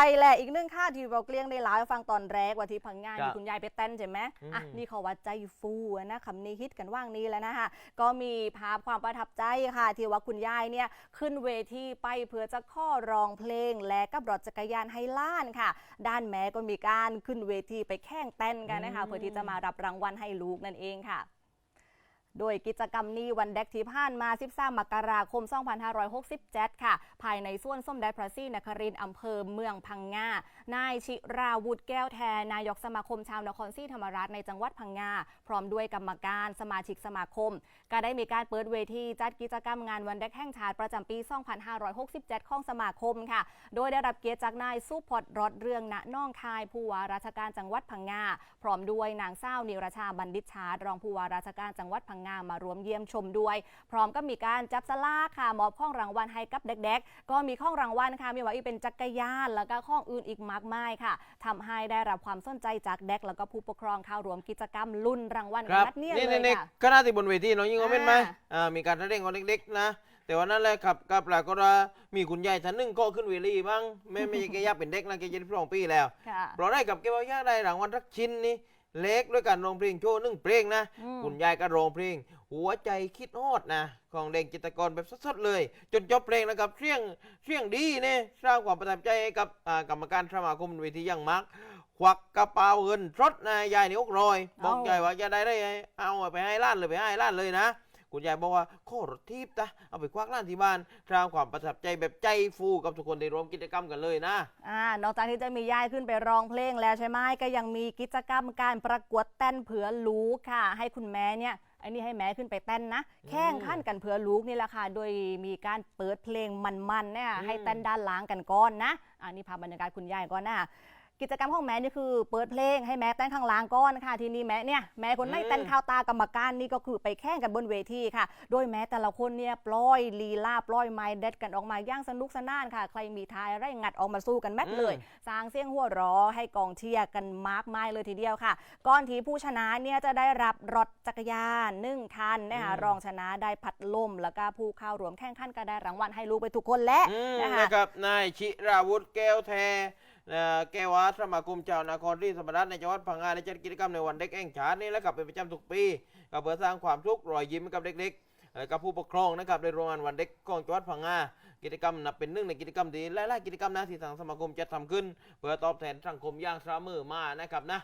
ไปแหละอีกหนึ่งค่าที่เราเกลี้ยงได้เล่าให้ฟังตอนแรกว่าที่พังงานครับมีคุณยายไปเต้นใช่ไหมอะอืมนี่เขาว่าใจฟูอะนะคำนี้ฮิตกันว่างนี้แล้วนะคะก็มีภาพความประทับใจค่ะ ที่ว่าคุณยายเนี่ยขึ้นเวทีไปเพื่อจะข้อร้องเพลง และกับรถจักรยานให้ล้านค่ะ ด้านแม่ก็มีการขึ้นเวทีไปแข่งเต้นกันนะคะอืมเพื่อที่จะมารับรางวัลให้ลูกนั่นเองค่ะ โดยกิจกรรมนี้วันเด็กที่ผ่านมา 13 มกราคม 2567 ค่ะ ภายในส่วนส้มแดดพระซี่นครินอำเภอเมืองพังงา นายชิราวุฒิแก้วแทนนายกสมาคมชาวนครศรีธรรมราชในจังหวัดพังงา พร้อมด้วยกรรมการสมาชิกสมาคม ก็ได้มีการเปิดเวทีจัดกิจกรรมงานวันเด็กแห่งชาติประจำปี 2567 ของสมาคมค่ะ โดยได้รับเกียรติจากนายสุพจน์รถเรืองณน้องคายผู้ว่าราชการจังหวัดพังงา พร้อมด้วยนางเศร้าวนิรชาบัณฑิตชาติรองผู้ว่าราชการจังหวัดพังงามารวมเยี่ยมชมด้วย พร้อมก็มีการจับสลากค่ะมอบข้องรางวัลให้กับเด็กๆ ก็มีข้องรางวัลค่ะมีว่าอีกเป็นจักรยาน แล้วก็ข้องอื่นอีกมากมายค่ะทำให้ได้รับความสนใจจากเด็กแล้วก็ผู้ปกครองเข้ารวมกิจกรรมลุ้นรางวัลคกันรับนัดเนี่ยนี่เลยนี่ค่ะคณะที่บนเวทีน้องยิงเอาเป็นไหมอ่า อ่ามีการแสดงของเด็กๆนะ แต่วันนั้นแหละครับกับปรากฏว่ามีคุณยายท่านหนึงก็ขึ้นเวทีบ้างไม่ไม่ใช่แกอยากเป็นเด็กนะแกจะได้สองปีแล้ว ค่ะเพราะได้กับแกว่าอยากได้รางวัลสักชิ้นนี่ เล็กด้วยการร้องเพลงโชว์หนึ่งเพลงนะ อืม คุณยายก็ร้องเพลง หัวใจคิดฮอดนะ ของเด็กจิตรกรแบบสดๆเลย จนจบเพลงนะครับเสียงเสียงดีเนี่ยสร้างความประทับใจให้กับอ่ากรรมการสมาคมเวทีอยังมากควักกระเป๋าเงินสดนะยายนี่อกรอยบอกเอายายว่าจะได้ได้เอาไปให้ล้านเลยไปให้ล้านเลยนะ คุณยายบอกว่าโคตรทิพย์นะเอาไปควักล้านที่บ้านสร้างความประทับใจแบบใจฟูกับทุกคนที่ร่วมกิจกรรมกันเลยนะอ่านอกจากที่จะมียายขึ้นไปร้องเพลงแล้วใช่ไหมก็ยังมีกิจกรรมการประกวดเต้นเผื่อลูกค่ะ ให้คุณแม่เนี่ยอันนี้ให้แม่ขึ้นไปเต้นนะ แข่งขันกันเผื่อลูกนี่แหละค่ะ โดยมีการเปิดเพลงมันๆเนี่ยอืมให้เต้นด้านหล่างกันก่อนนะ อันนี้พาพบรรยากาศคุณยายก่อนนะ กิจกรรมของแม่นี่คือเปิดเพลงให้แม่เต้นข้างหล่างก่อนค่ะ ทีนี้แม่เนี่ยแม่คนไหนเต้นข้าวตากรรมการนี่ก็คือไปแข่งกันบนเวทีค่ะ โดยแม้แต่ละคนเนี่ยปล่อยลีลาปล่อยไม้เด็ดกันออกมาอย่างสนุกสนานค่ะ ใครมีทายอะไรงัดออกมาสู้กันแมทเลยอืมสร้างเสียงหัวเร้อให้กองเชียร์กันมากมายเลยทีเดียวค่ะก่อนที่ผู้ชนะเนี่ยจะได้รับรถจักรยานหนึ่งคันนะคะอืมรองชนะได้พัดลมแล้วก็ผู้เข้าร่วมแข่งขันก็ได้รางวัลให้ลูกไปทุกคนและอืมนะคะนะครับนายชิราวุธแก้วแทเอ่อ แก้วาสมาคมชาวนครที่สมรัฐในจังหวัดพังงาได้จัดกิจกรรมในวันเด็กแห่งชาตินี่แหละครับเป็นประจำทุกปีกับเพื่อสร้างความทุกข์รอยยิ้มกับเด็กๆและกับผู้ปกครองนะครับในโรงงานวันเด็กของจังหวัดพังงากิจกรรมนับเป็นหนึ่งในกิจกรรมดีหลายๆกิจกรรมนะที่ทางสมาคมจัดทำขึ้น เพื่อตอบแทนสังคมอย่างสระมือมานะครับนะ